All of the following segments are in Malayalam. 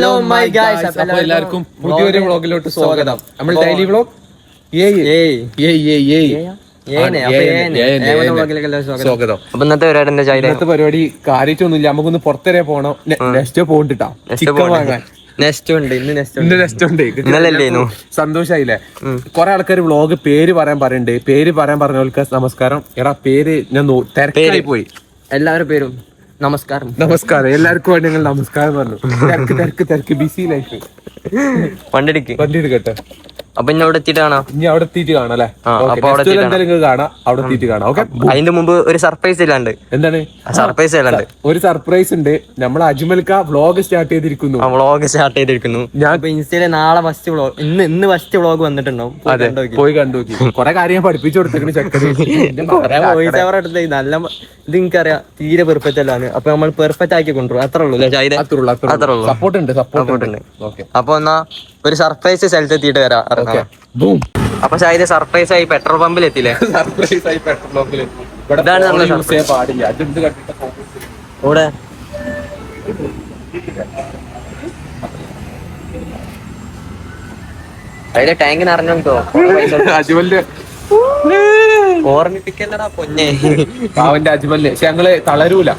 ഹലോ മൈ ഗൈസ് അപ്പൊ എല്ലാവർക്കും പുതിയൊരു വ്ളോഗിലോട്ട് സ്വാഗതം. നമ്മൾ ഡെയിലി വ്ളോഗ് സ്വാഗതം. അപ്പൊ ഇന്നത്തെ പരിപാടി എന്താ ഇന്നത്തെ പരിപാടി കാര്യറ്റൊന്നുമില്ല നമുക്കൊന്ന് പുറത്തേരെ പോണം. നെക്സ്റ്റ് പോകണ്ടിട്ടാ ചിക്കൻ വാങ്ങാൻ. നെക്സ്റ്റ് ഉണ്ട്. ഇന്ന് നെക്സ്റ്റ് ഇന്ന് നെക്സ്റ്റ് ഉണ്ട്. ഇന്നലല്ലേനു? സന്തോഷായില്ലേ? കൊറേ ആൾക്കാർ വ്ളോഗ് പേര് പറയാൻ പറയുന്നുണ്ട് പേര് പറയാൻ പറഞ്ഞവർക്ക് നമസ്കാരം. എടാ പേര് ഞാൻ തിരക്കേറി തിരക്കായി പോയി. എല്ലാവരുടെ പേരും. നമസ്കാരം. നമസ്കാരം. എല്ലാവർക്കും വേണ്ടി ഞങ്ങൾ നമസ്കാരം പറഞ്ഞു. തിരക്ക് തിരക്ക് തിരക്ക്. ബിസി ലൈഫ് വണ്ടിടിക്ക് വണ്ടി എടുക്കട്ടെ. അപ്പൊ ഇന്ന് അവിടെ എത്തിയിട്ട് കാണാം. ഇനി അവിടെ എത്തിയിട്ട് കാണാം അല്ലേ? അവിടെ എന്തായാലും കാണാം. അവിടെ എത്തിയിട്ട് കാണാം ഓക്കെ? അതിന്റെ മുമ്പ് ഒരു സർപ്രൈസ് ഇല്ലാണ്ട്. എന്താണ്? സർപ്രൈസ് ഇല്ലാണ്ട്. ഒരു സർപ്രൈസ് ഉണ്ട്. നമ്മൾ അജ്മൽക്ക വ്ളോഗ് സ്റ്റാർട്ട് ചെയ്തിരിക്കുന്നു. വ്ളോഗ് സ്റ്റാർട്ട് ചെയ്തിരിക്കുന്നു. ഞാൻ ഇപ്പൊ ഇൻസ്റ്റയിൽ നാളെ ഫസ്റ്റ് വ്ളോഗ് ഇന്ന് ഇന്ന് ഫസ്റ്റ് വ്ളോഗ് വന്നിട്ടുണ്ടാവും. പോയി അതെ കണ്ടു നോക്കി. പോയി കണ്ടു നോക്കി കൊറേ കാര്യം ഞാൻ പഠിപ്പിച്ചു കൊടുത്തേക്കണ് ചക്കരി. നല്ല ഇത് എനിക്കറിയാം. തീരെ പെർഫെക്റ്റ് അല്ലാണ് അപ്പൊ നമ്മൾ പെർഫെക്റ്റ് ആക്കി കൊണ്ടുവരും. അത്രേ ഉള്ളൂ അല്ലേ ചായ അത്രയുള്ളൂ ഉള്ളൂ. സപ്പോർട്ട് ഉണ്ട് സപ്പോർട്ട് ഉണ്ട്. അപ്പൊ എന്നാ ഒരു സർപ്രൈസ് സ്ഥലത്ത് എത്തിയിട്ട് വരാം. അപ്പൊ ഷാഹിദ് സർപ്രൈസ് ആയി പെട്രോൾ പമ്പിൽ എത്തില്ലേ സർപ്രൈസ് ആയി പെട്രോൾ ബ്ലോക്കിൽ ഇവിടെ ഇതാണ് നമ്മളെ യൂസ് ചെയ്യാൻ പാടില്ല. അതെന്ത് കണ്ടിട്ട് ഇവിടെ അതിലെ ടാങ്ക് നിറഞ്ഞോ അജ്മലിന്റെ ഓർമ്മിപ്പിക്കല്ലടാ പൊന്നെ. പാവന്റെ അജ്മലിന്റെ പക്ഷെ ഞങ്ങൾ തളരൂല.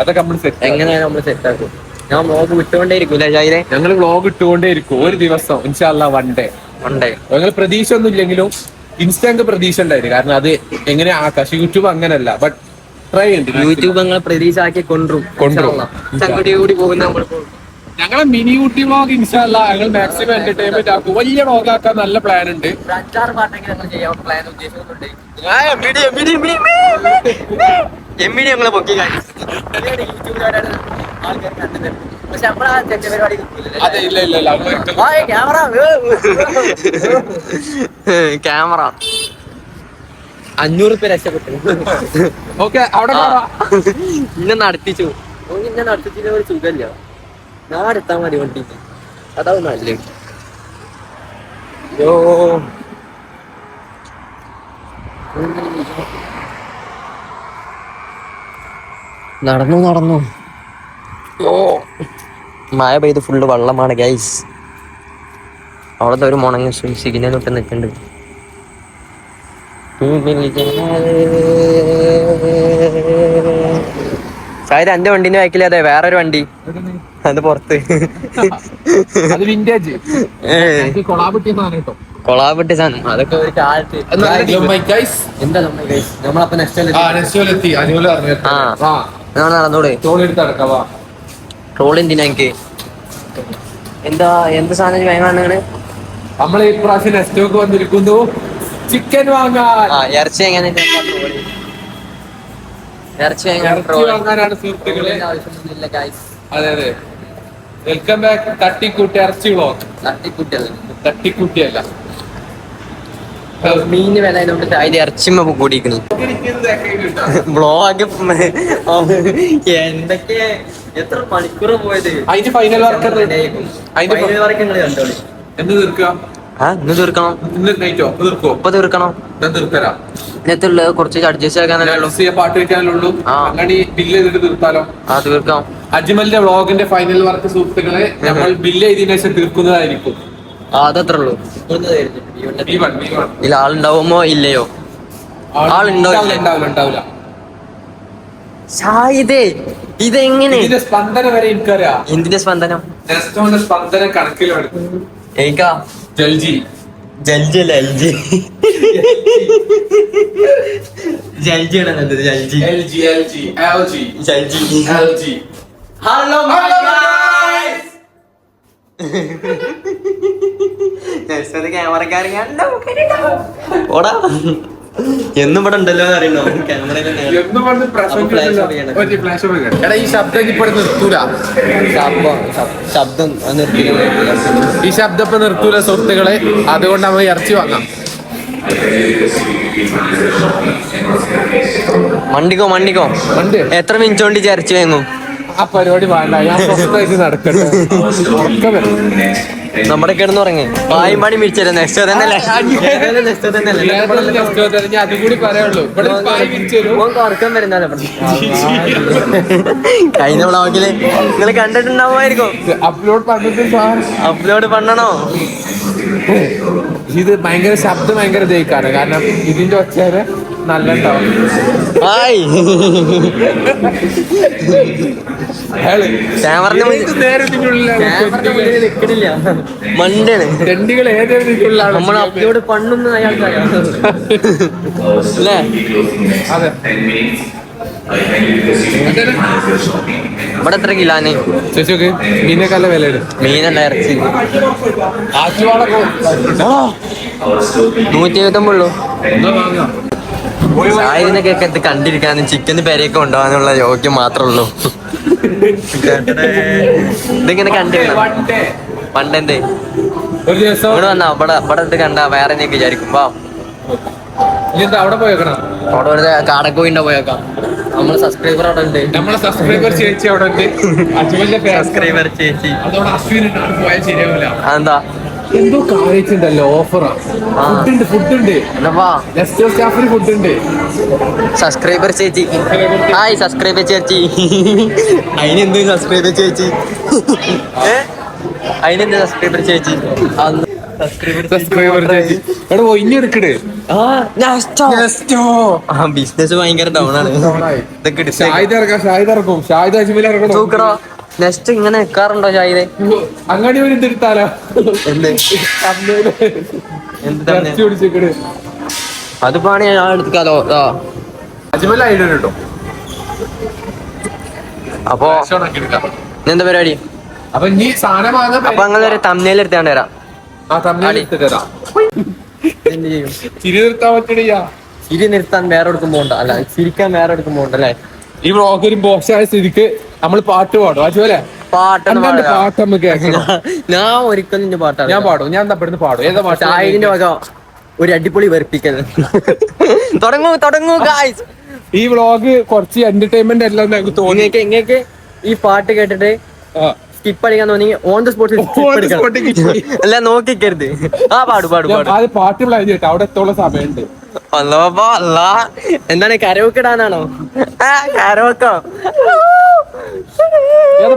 അതൊക്കെ നമ്മൾ സെറ്റ് എങ്ങനെയാണ് നമ്മൾ സെറ്റ് ആക്കും? ഞാൻ മോക്ക് വിട്ടുകൊണ്ടേയിരിക്കൂല ചായരെ ഞങ്ങൾ വ്ലോഗ് ഇട്ടുകൊണ്ടേയിരിക്കും. ഒരു ദിവസം ഇൻഷാല്ല വൺ ഡേ വൺ ഡേ ഞങ്ങൾ പ്രതീക്ഷ ഒന്നും ഇല്ലെങ്കിലും ഇൻസ്റ്റാങ്ക് പ്രതീക്ഷ ഉണ്ടായിരുന്നു കാരണം അത് എങ്ങനെ ആകാശ് യൂട്യൂബ് അങ്ങനല്ല. ബട്ട് ട്രൈ ഉണ്ട് യൂട്യൂബ് ഞങ്ങൾ പ്രതീക്ഷ ആക്കി കൊണ്ടും കൊണ്ടുപോകും കൂടി പോകുന്ന നമ്മൾ ഞങ്ങളെ മിനി ഊട്ടി വ്ളോഗ് ഇൻഷാല്ല ഞങ്ങൾ മാക്സിമം എന്റർടൈൻമെന്റ് ആക്കും. വലിയ വ്ളോഗ് ആക്കാൻ നല്ല പ്ലാൻ ഉണ്ട്. അഞ്ചാറ് പാട്ടെങ്കിലും ഞങ്ങൾ ചെയ്യാൻ പ്ലാൻ ഉദ്ദേശിക്കുന്നുണ്ട്. എം ഇ ഡി ഞങ്ങളെ പൊക്കി യൂട്യൂബിലാണ് ആൾക്കാർ കണ്ടത് പക്ഷെ നമ്മളാ ചെറ്റ പരിപാടി അതെ ഇല്ല ഇല്ല ക്യാമറ ക്യാമറ അഞ്ഞൂറ് പേര് രക്ഷപ്പെട്ടു. ഓക്കെ അവിടെ. ഇന്നെ നടത്തിച്ചു ഇന്നെ നടത്തിച്ചില്ല ഒരു സുഖമില്ല. ഞാൻ എടുത്താൽ മതി വണ്ടിക്ക്. അതാവും നല്ലത് യോ നടന്നു നടന്നു. ഓ. മഴ പെയ്ത് ഫുള്ള് വെള്ളമാണ് ഗൈസ് അവിടുത്തെ ഒരു മുണങ്ങി സിഗ്നൽ തൊട്ട് നിൽക്കുന്നുണ്ട് സായത് എന്റെ വണ്ടിന്റെ ബാക്കിൽ അതെ വേറൊരു വണ്ടി. അത് പുറത്ത്. കൊളാബിട്ടി സാധനം അതൊക്കെ ഒരു കാലത്ത്. എന്താ നമ്മൾ നമ്മളപ്പോ നെക്സ്റ്റ് ആ ട്രോൾ എന്തിനാ എനിക്ക്? എന്താ എന്ത് സാധനം വാങ്ങാണ് നമ്മൾ ഈ പ്രാവശ്യം നെസ്റ്റോക്ക് വന്നിരിക്കുന്നു. ചിക്കൻ വാങ്ങാൻ. ആ ഇറച്ചി എങ്ങനെ ഇറച്ചി വാങ്ങാനാണ് സുഹൃത്തുക്കളെ. ആവശ്യമൊന്നുമില്ല. അതെ അതെ. വെൽക്കം ബാക്ക് തട്ടിക്കൂട്ടി ഇറച്ചി വ്ളോഗ് തട്ടിക്കൂട്ടിയത് തട്ടിക്കൂട്ടിയല്ല മീന് വില ആയതുകൊണ്ട് അതിന്റെ ഇറച്ചിമ്മ കൂടിയിരിക്കുന്നു. ബ്ലോഗ് എന്തൊക്കെ എത്ര മണിക്കൂർ പോയത്? അതിന്റെ ഫൈനൽ വർക്ക് അതിന്റെ ഫൈനൽ വർക്ക് കണ്ടോളി. എന്ന് ഇന്ന് തീർക്കണം. ഇന്ന് നൈറ്റോ തീർക്കോ? ഇപ്പൊ തീർക്കണം. ഞാൻ തീർത്തരാം ഇന്നത്തുള്ള കുറച്ച് അഡ്ജസ്റ്റ് പാട്ട് വെക്കാനുള്ളൂ. അങ്ങനെ ബില്ല് ചെയ്തിട്ട് തീർത്താലോ? ആ തീർക്കാം. അജ്മലിന്റെ വ്ളോഗിന്റെ ഫൈനൽ വർക്ക് സുഹൃത്തുക്കളെ നമ്മൾ ബില്ല് ചെയ്തതിനു ശേഷം തീർക്കുന്നതായിരിക്കും. ആ അതത്രേ ഉള്ളൂ. ഇതിൽ ആളുണ്ടാവുമോ ഇല്ലയോ? ആളുണ്ടാവില്ല? ഇതെങ്ങനെ? ഇതിന്റെ സ്പന്ദനം വരെ എനിക്കറിയാം. എന്തിന്റെ സ്പന്ദനം? നെസ്റ്റോന്റെ സ്പന്ദനം കണക്കിലാണ് ഏക്കാ ജൽജി. ജൽജി അല്ല എൽ ജി ജൽജി ആണ് നല്ലത് ജൽജി. L G L G L G ജൽജി L G hello ക്യാമറക്കാരൻ കണ്ടോ? ഓടാ. എന്നും ഇവിടെ ഉണ്ടല്ലോ അറിയണോ ക്യാമറയിൽ ഈ ശബ്ദം ഇപ്പൊ നിർത്തൂല. ശബ്ദം നിർത്തി ഈ ശബ്ദം ഇപ്പൊ നിർത്തൂല സുഹൃത്തുക്കളെ. അതുകൊണ്ട് നമ്മൾ ഇറച്ചി വാങ്ങാം. മണ്ടിക്കോ മണ്ടിക്കോ? മണ്ടി. എത്ര മിനിറ്റ് കൊണ്ട് ചരച്ചു വാങ്ങും? ആ പരിപാടി വേണ്ട. ഞാൻ നടക്കട്ടെ. നമ്മുടെ കിടന്ന് ഉറങ്ങി. പായും പണി മിരിച്ചല്ലേ നെക്സ്റ്റ് തന്നെയല്ലേ? തന്നെയല്ലേ. ഉറക്കം വരുന്നല്ലേ കഴിഞ്ഞ വ്ളോഗിൽ നിങ്ങൾ കണ്ടിട്ടുണ്ടാവുമായിരിക്കും. അപ്ലോഡ് അപ്ലോഡ് പണ്ണണോ ഇത് ഭയങ്കര ശബ്ദം ഭയങ്കര ദഹിക്കാണ് കാരണം ഇതിന്റെ ഒച്ചേരെ നല്ല മണ്ടാണ്. അയാൾക്ക് അല്ലേ? അതെ. ഇവിടെ എത്ര കിലാന് ചേച്ചിക്ക് മീനൊക്കെ വില മീനല്ല ഇറച്ചി. നൂറ്റി എഴുപത്തൊമ്പുള്ളൂ സായുധനൊക്കെ ഇത് കണ്ടിരിക്കാനും ചിക്കന് പെരയൊക്കെ കൊണ്ടുപോകാനുള്ള യോഗ്യം മാത്രമേ ഉള്ളൂ ഇതിങ്ങനെ കണ്ടിരുന്നു. പണ്ടെന്തേ? ഒരു ദിവസം ഇവിടെ വന്നാ അവിടെ അവിടെ ഇത് കണ്ട വേറെ എന്തൊക്കെ വിചാരിക്കും. വാ. ഇനി എന്താ അവിടെ പോയേക്കണം? അവിടെ ഒരു കാടക്കോയിന്റെ പോയേക്കാം. നമ്മളെ സബ്സ്ക്രൈബർ അവിടെ ഉണ്ട്. നമ്മളെ സബ്സ്ക്രൈബർ ചേച്ചി അവിടെ ഉണ്ട്. സബ്സ്ക്രൈബർ ചേച്ചി. അതോടെ അശ്വിൻ പോയാൽ ശരിയാവില്ല. അതെന്താ? എന്തോ കാര്യച്ചുണ്ടല്ലോ ഓഫറാ ഫുഡുണ്ട് ഫുഡ് ഉണ്ട് ഫുഡ് ഉണ്ട് സ്റ്റാഫിന് സബ്സ്ക്രൈബർ ചേച്ചി. ഹായ് സബ്സ്ക്രൈബർ ചേച്ചി. അതിനെന്ത് സബ്സ്ക്രൈബർ ചേച്ചി? അതിനെന്ത് സബ്സ്ക്രൈബർ ചേച്ചി? സബ്സ്ക്രൈബർ ചേച്ചി എടാ ബിസിനസ് ഭയങ്കര ഡൗൺ ആണ്. ഇതൊക്കെ ഷാഹിദ് ഇറക്കാം ഷാഹിദ് ഇറക്കും ഷാഹിദ് അജ്മൽ ഇറക്കണം നെക്സ്റ്റ് ഇങ്ങനെ നിൽക്കാറുണ്ടോ ചായ അങ്ങാടി ഒരു ഇതെടുത്താലോ അത് അതിപ്പോ ഞാൻ എടുക്കാലോ ആ അജ്മൽ ഐഡിയ കേട്ടോ അപ്പോ എന്താ പരിപാടി? അപ്പൊ നീ സാധനം വാങ്ങാൻ അപ്പൊ അങ്ങനെ ഒരു തമ്മിൽ എടുത്താണ്ട് വരാം. ആ തമ്മിൽ തരാം എന്ത് ചെയ്യും? ചിരി നിർത്താൻ പറ്റണില്ല. ചിരി നിർത്താൻ വേറെ എടുക്കുമ്പോണ്ട് പോണ്ട അല്ല ചിരിക്കാൻ വേറെ എടുക്കുമ്പോണ്ട് പോണ്ട അല്ലേ? ഈ ബ്ലോക്ക് ഒരു ബോസായ സ്ഥിതിക്ക് നമ്മൾ പാട്ട് പാടും. അതുപോലെ പാട്ടാണ് പാട്ട് നമുക്ക് കേൾക്കണം. ഞാൻ ഒരിക്കലും നിന്റെ പാട്ടാണ് ഞാൻ പാടും. ഞാൻ തപ്പെടുന്ന് പാടും. ഏതാ പാട്ട് ആയതിന്റെ വക ഒരു അടിപൊളി വെറുപ്പിക്കൽ തുടങ്ങൂ തുടങ്ങൂ ഗായ്സ് ഈ വ്ളോഗ് കുറച്ച് എന്റർടൈൻമെന്റ് എനിക്ക് തോന്നി. നിങ്ങൾക്ക് ഈ പാട്ട് കേട്ടിട്ട്. സ്കിപ്പ് അടിക്കാൻ തോന്നി ഓൺ ദ സ്പോട്ടിൽ. അല്ല നോക്കിക്കരുത്. ആ പാടു പാടു പാടു. പാട്ട് പ്ലാൻ ചെയ്തിട്ട് അവിടെ എത്തോളം സമയമുണ്ട്? എന്താണ് കരോക്കെ ഇടാനാണോ?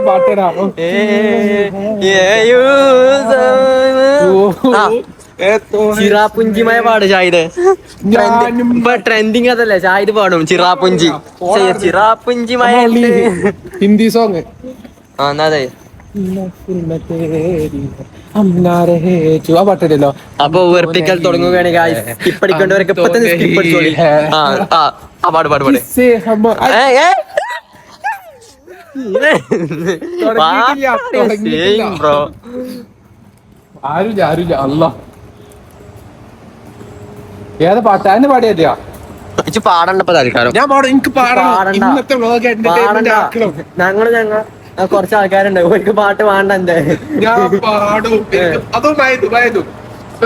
പാട്ടടാ. ആ, ചിറാപ്പുഞ്ചിമായ പാട് ഷാഹിദ്. ഇപ്പൊ ട്രെൻഡിങ് അതല്ലേ ഷാഹിദ് പാടും. ചിറാപുഞ്ചി. ചിറാപുഞ്ചിമായ ഹിന്ദി സോങ് ആ എന്നാ അതെ. ആ പാട്ടിടല്ലോ അപ്പൊ വെറുപ്പിക്കൽ തുടങ്ങുകയാണെങ്കിൽ സ്കിപ്പ് അടിക്കേണ്ടവരൊക്കെ ഇപ്പൊ തന്നെ സ്കിപ്പ് അടിച്ചോളി. ആ ആ ആ പാട് പാട് പാട്. കിസ്സേ ഹമ്മ ഏ, ഏ. തുടങ്ങിയിട്ടില്ല, തുടങ്ങിയിട്ടില്ല. Same bro. ആരുമില്ല ആരുമില്ല അല്ല ഏതാ പാട്ട്? അതിന് പാടിയതെയാ ഇജ്ജ് തൽക്കാലം. ഞാൻ പാടും. എനിക്ക് പാടണം. പാടണ്ട. ഇന്നത്തെ വ്ളോഗ് ഞങ്ങൾ ഞങ്ങൾ കുറച്ച് ആൾക്കാരുണ്ട്. ഒരു പാട്ട് വേണ്ട എന്തേ ഞാൻ പാടും. അതോ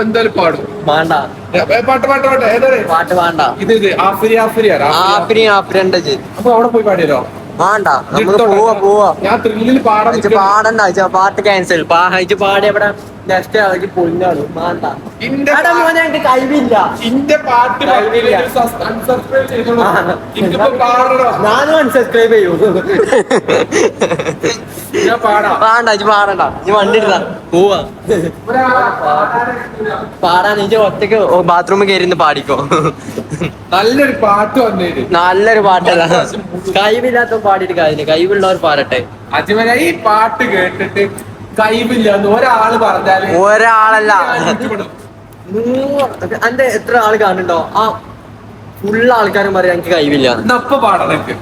എന്തായാലും പാടും. വേണ്ട പാട്ട് പാട്ട് പാട്ട്. ഏതാണ് പാട്ട് വേണ്ട ഇത് ഇത്. ആഫ്രി അപ്പൊ അവിടെ പോയി പാടിയല്ലോ? വേണ്ട നമുക്ക് പോവാ പോവാ. ഞാൻ ത്രില്ലിൽ പാടാൻ ഇജ്ജ് നിൽക്കുന്നു. പാടണ്ട. പാട്ട് ക്യാൻസൽ ഇജ്ജ് പാടി അവിടെ നെക്സ്റ്റ് ആൾക്ക് ഇന്റെ മോനെ എനിക്ക് കഴിവില്ല. ഇന്റെ പാട്ട് കഴിവില്ല. അൺസബ്സ്ക്രൈബ് ചെയ്തോളൂ. എനിക്കിപ്പോ പാടണോ. ഞാനും അൺസബ്സ്ക്രൈബ് ചെയ്യൂ. ഞാൻ പാടാം. പാടണ്ട ഇജ്ജ് പാടണ്ട. ഇജ്ജ് വണ്ടി എടുത്താ പോവാ. ഒരാളെ. പാടാനായിട്ടില്ല. പാടാൻ ഇജ്ജ് ഒറ്റയ്ക്ക് ബാത്റൂമിൽ കയറി പാടിക്കോ. നല്ലൊരു പാട്ട് വന്നേര്. നല്ലൊരു പാട്ടല്ല? കഴിവില്ലാത്ത പാടിയിട്ട് കാര്യമില്ല. കഴിവുള്ളവർ പാടട്ടെ. അജ്മല ഈ പാട്ട് കേട്ടിട്ട് കഴിവില്ല എന്ന് ഒരാൾ പറഞ്ഞാൽ ഒരാളല്ല. അന്റെ എത്ര ആൾ കാണുന്നുണ്ടോ? ആ ഫുൾ ആൾക്കാരും പറയാം എനിക്ക് കഴിവില്ല.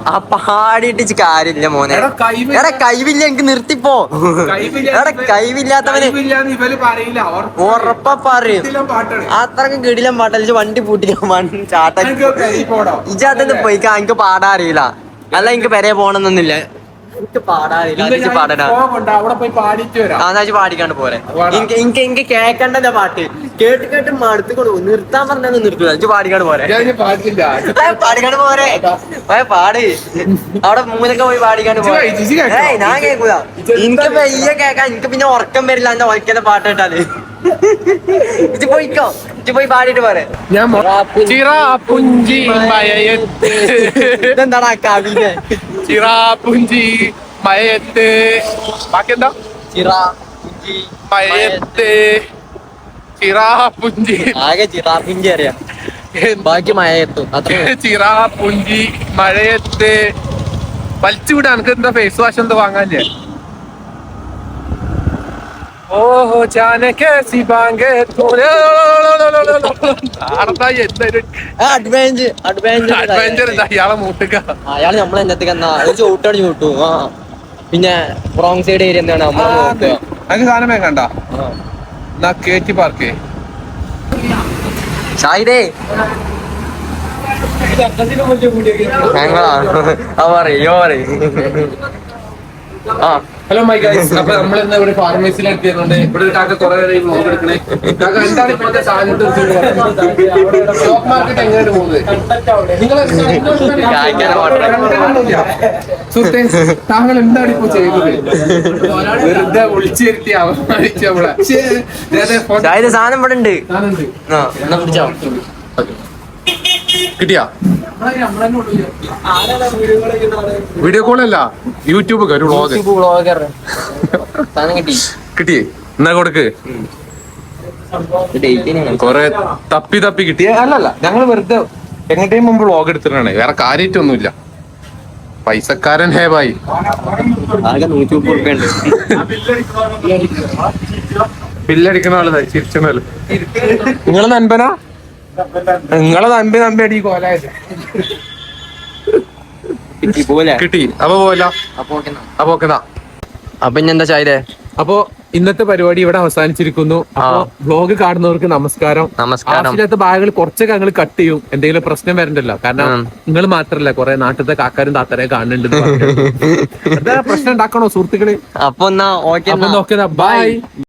ആ പാടിയിട്ട് കാര്യമില്ല മോനെ. എടാ കഴിവില്ല- എനിക്ക് നിർത്തിപ്പോ. എടാ കഴിവില്ലാത്തവന് കഴിവില്ലാന്ന് ഉറപ്പ് ഉറപ്പ പറയും. അത്രക്കും കിടിലം പാട്ടലിച്ച് വണ്ടി പൂട്ടിക്കാൻ വണ്ടി ചാട്ട എനിക്ക് പെരി പോടാം. ഇജാത്തത് പോയിക്കാ എനിക്ക് പാടാൻ അറിയില്ല. അല്ല എനിക്ക് പെരേ പോണെന്നൊന്നുമില്ല. എനിക്ക് അവിടെ പോയി വരാം. പാടിക്കാണ്ട് പോരെ. എനിക്ക് എനിക്ക് എനിക്ക് കേക്കണ്ടല്ല പാട്ട്. കേട്ട് കേട്ട് മടുത്ത് കൊടുക്കും നിർത്താൻ പറഞ്ഞാൽ നിർത്തൂല. ഇജ്ജ് പാടിക്കാണ്ട് പോരെ. പാടിക്കാണ്ട് പോരെ. പാട്. അവിടെ മൂന്നൊക്കെ പോയി പാടിക്കാണ്ട് പോരെ. ഞാൻ കേക്കൂല. എനിക്ക് പെയ്യ കേക്കാൻ എനിക്ക് പിന്നെ ഉറക്കം വരില്ല. എന്റെ ഒരിക്കലും പാട്ട് കേട്ടാൽ? ഇജ്ജ് പോയിക്കോ. ഇത് പോയി പാടിട്ട് പോരെ. ഞാൻ ആ കവിത? ചിറാപ്പുഞ്ചി മയത്ത്. ബാക്കി എന്താ ചിറ കുഞ്ചി, മയത്ത്. പുഞ്ചി ആകെ ചിറാപ്പിഞ്ചി അറിയാം. ബാക്കി മഴ എത്തും അത്ര ചിറാപ്പുഞ്ചി മഴയത്ത് വലിച്ചുവിടാ എനിക്ക് എന്താ ഫേസ് വാഷ് എന്താ വാങ്ങാല്ലേ ഓഹോ ചാനക്കേസി ഇയാളെ മൂട്ടുക അയാൾ നമ്മളെ എന്നത്തേക്ക് എന്നാ ഒരു ആ പിന്നെ റോങ് സൈഡ് ഏരിയ എന്താണ്? നമ്മൾ നോക്കുക അങ്ങ് സാധനം വേണ്ട ആ. എന്നാ കേറ്റി പാർക്കേ. ഷാഹിദേ. ഞങ്ങളാ. പറയും. ആ. ഹലോ മൈ ഗൈസ് അപ്പൊ നമ്മൾ ഇന്ന് ഇവിടെ ഫാർമസിയിൽ എത്തിയതുകൊണ്ട് ഇവിടെ ഒരു കാക്ക കുറെ നേരം വ്ലോഗ് എടുക്കണേ. കാക്ക എന്താണ് ഇപ്പോഴത്തെ സാധനത്തിൽ സ്റ്റോക്ക് മാർക്കറ്റ് എങ്ങനെയാണ് പോകുന്നത്. സുഹൃത്തെ താങ്കൾ എന്താണ് ഇപ്പൊ ചെയ്തത്? വെറുതെ വിളിച്ചിരുത്തി അവമാനിച്ചു നമ്മളെ സാധനം ഇവിടെ ഉണ്ട് സാധനമുണ്ട്. ആ എന്നാ പിടിച്ചോ കിട്ടിയാ? വീഡിയോ കോൾ അല്ല യൂട്യൂബ് ഒരു കിട്ടിയേ? എന്നാ കൊടുക്ക്? കൊറേ തപ്പി തപ്പി കിട്ടിയ അല്ലല്ല ഞങ്ങൾ വെറുതെ എങ്ങോട്ടേയും മുമ്പ് വ്ളോഗ് എടുത്തിട്ടാണ് വേറെ കാര്യമായിട്ടൊന്നുമില്ല പൈസക്കാരൻ ഹേ ബായി ആകെ നൂറ്റി മുപ്പത് റുപ്യ ഉണ്ട്. ബില്ലടിക്കണ ആൾ ചിരിച്ചണല്ലോ നിങ്ങൾ നൻപനാ നിങ്ങളെ നമ്പി നമ്പി അടി കോലായത്. കിട്ടി അപ്പൊ പോല അപ്പൊ ഓക്കെന്നാ അപ്പൊ ഇനി എന്താ ഷാഹിദേ അപ്പോ ഇന്നത്തെ പരിപാടി ഇവിടെ അവസാനിച്ചിരിക്കുന്നു. ബ്ലോഗ് വ്ലോഗ് കാണുന്നവർക്ക് നമസ്കാരം. നമസ്കാരം. ഭാഗങ്ങൾ കുറച്ചൊക്കെ ഞങ്ങൾ കട്ട് ചെയ്യും. എന്തെങ്കിലും പ്രശ്നം വരണ്ടല്ലോ. കാരണം നിങ്ങൾ മാത്രല്ല കുറെ നാട്ടിലത്തെ കാക്കാരും താത്തരെ കാണുന്നുണ്ട് എന്താ പ്രശ്നം ഉണ്ടാക്കണോ സുഹൃത്തുക്കൾ? അപ്പൊ എന്നാ ഓക്കെ അപ്പൊ ബൈ